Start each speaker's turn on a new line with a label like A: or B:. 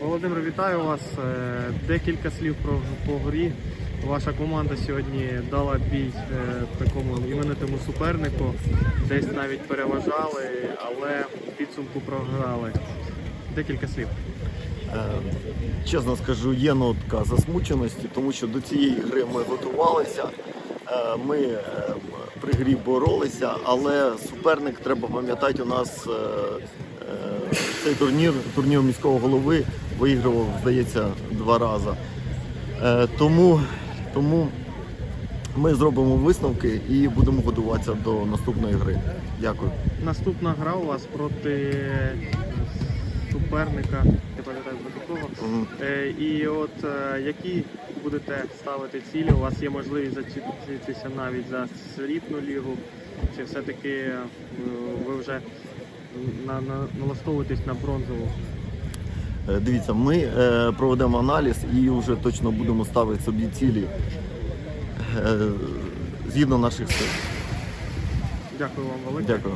A: Володимир, вітаю вас. Е, Декілька слів про по грі. Ваша команда сьогодні дала бій е, такому іменитому супернику. Десь навіть переважали, але в підсумку програли. Декілька слів.
B: Е, Чесно скажу, є нотка засмученості, тому що до цієї гри ми готувалися. Ми при грі боролися, але суперник треба пам'ятати, у нас цей турнір, турнір міського голови виігрував, здається, два рази. Е, Тому, тому ми зробимо висновки і будемо готуватися до наступної гри. Дякую.
A: Наступна гра у вас проти суперника, не пам'ятаю проти кого. Е, І от е, які будете ставити цілі? У вас є можливість зачепитися навіть за срібну лігу, чи все-таки ви вже на, на, налаштовуєтесь на бронзову?
B: Е, Дивіться, ми е, проведемо аналіз і вже точно будемо ставити собі цілі е, згідно наших сил.
A: Дякую вам велике.
B: Дякую.